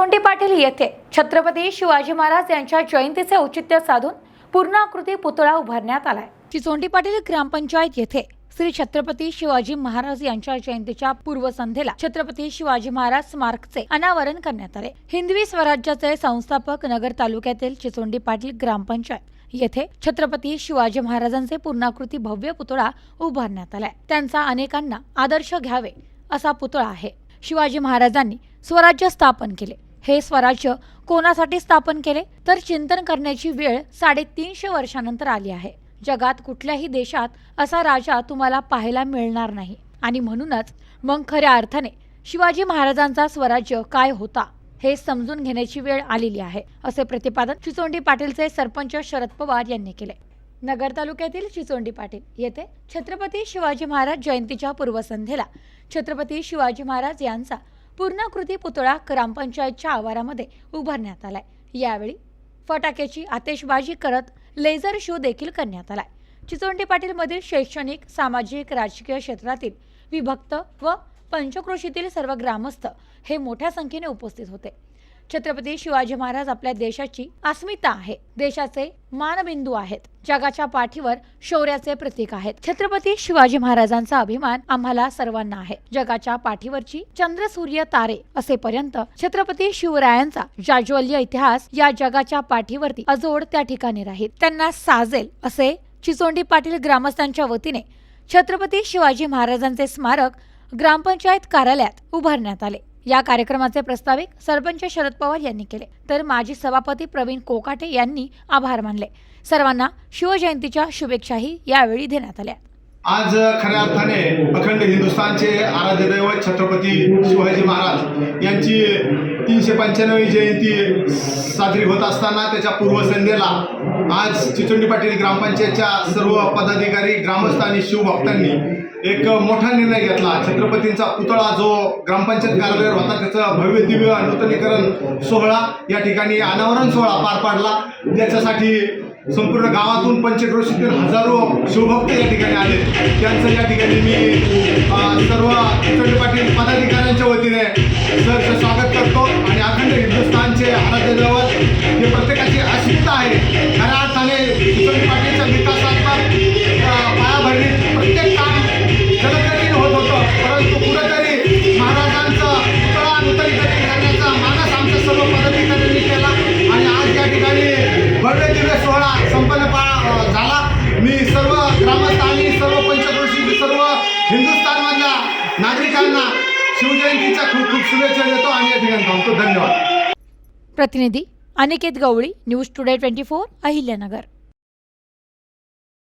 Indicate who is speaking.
Speaker 1: सोंडी पाटील येथे छत्रपती शिवाजी महाराज यांच्या जयंतीचे औचित्य साधून पूर्णाकृती पुतळा उभारण्यात आलाय. चिचोंडी पाटील ग्रामपंचायत येथे श्री छत्रपती शिवाजी महाराज यांच्या जयंतीच्या पूर्वसंध्येला छत्रपती शिवाजी महाराज स्मारकचे अनावरण करण्यात आले. हिंदवी स्वराज्याचे संस्थापक नगर तालुक्यातील चिचोंडी पाटील ग्रामपंचायत येथे छत्रपती शिवाजी महाराजांचे पूर्णाकृती भव्य पुतळा उभारण्यात आलाय. त्यांचा अनेकांना आदर्श घ्यावे असा पुतळा आहे. शिवाजी महाराजांनी स्वराज्य स्थापन केले. हे स्वराज्य कोणासाठी स्थापन केले तर चिंतन करण्याची वेळ साडेतीनशे वर्षानंतर आली आहे. जगात कुठल्याही देशात असा राजा तुम्हाला पाहायला मिळणार नाही. आणि म्हणूनच मग खऱ्या अर्थाने शिवाजी महाराजांचा स्वराज्य काय होता हे समजून घेण्याची वेळ आलेली आहे असे प्रतिपादन चिचोंडी पाटीलचे सरपंच शरद पवार यांनी केले. नगर तालुक्यातील चिचोंडी पाटील येथे छत्रपती शिवाजी महाराज जयंतीच्या पूर्वसंध्येला छत्रपती शिवाजी महाराज यांचा पूर्णाकृती पुतळा ग्रामपंचायतच्या आवारामध्ये उभारण्यात आलाय. यावेळी फटाक्याची आतेशबाजी करत लेझर शो देखील करण्यात आलाय. चिचोंडी पाटीलमधील शैक्षणिक सामाजिक राजकीय क्षेत्रातील विभक्त व पंचक्रोशीतील सर्व ग्रामस्थ हे मोठ्या संख्येने उपस्थित होते. छत्रपती शिवाजी महाराज आपल्या देशाची अस्मिता आहे. देशाचे मानबिंदू आहेत. जगाच्या पाठीवर शौर्याचे प्रतीक आहेत. छत्रपती शिवाजी महाराजांचा अभिमान आम्हाला सर्वांना आहे. जगाच्या पाठीवरची चंद्र सूर्य तारे असेपर्यंत छत्रपती शिवरायांचा जाज्वल्य इतिहास या जगाच्या पाठीवरती अजोड त्या ठिकाणी राहील. त्यांना साजेल असे चिचोंडी पाटील ग्रामस्थांच्या वतीने छत्रपती शिवाजी महाराजांचे स्मारक ग्रामपंचायत कार्यालयात उभारण्यात आले. या कार्यक्रमाचे प्रस्ताविक सरपंच शरद पवार यांनी केले. तर माजी सभापती प्रवीण कोकाटे यांनी आभार मानले. सर्वांना शिवजयंतीच्या शुभेच्छाही यावेळी देण्यात आल्या.
Speaker 2: आज खऱ्या अर्थाने अखंड हिंदुस्थानचे आराध्य दैवत छत्रपती शिवाजी महाराज यांची तीनशे पंच्याण्णवी जयंती साजरी होत असताना त्याच्या पूर्वसंध्येला आज चिचोंडी पाटील ग्रामपंचायतच्या सर्व पदाधिकारी ग्रामस्थ आणि शिवभक्तांनी एक मोठा निर्णय घेतला. छत्रपतींचा पुतळा जो ग्रामपंचायत कार्यालयावर होता त्याचं भव्य दिव्य नूतनीकरण सोहळा या ठिकाणी अनावरण सोहळा पार पाडला. त्याच्यासाठी संपूर्ण गावातून पंचक्रोशीतील हजारो शिवभक्त या ठिकाणी आले. त्यांचं या ठिकाणी मी सर्व चिचोंडी पाटील पदाधिकाऱ्यांच्या वतीने सरचं स्वागत करतो. आणि अखंड हिंदुस्थानचे आराध्य दैवत हे प्रत्येकाची अस्मिता आहे. खऱ्या अर्थाने चितंडी पाटीलच्या विकासात्मक अ, पायाभरणीत प्रत्येक काम जलदगतीने होत होतं. परंतु कुठंतरी महाराजांचं पुतळा नूतनीकरण करण्याचा मानस आमच्या सर्व पदाधिकाऱ्यांनी केला आणि आज या ठिकाणी भव्य दिव्य सोहळा संपन्न पा झाला. मी सर्व ग्रामस्थ आणि सर्व पंचक्रोशी सर्व हिंदुस्थानमधल्या नागरिकांना शिवजयंतीच्या खूप खूप शुभेच्छा देतो आणि या ठिकाणी थांबतो. धन्यवाद.
Speaker 1: प्रतिनिधी Aniket Gawali news today twenty four Ahilyanagar.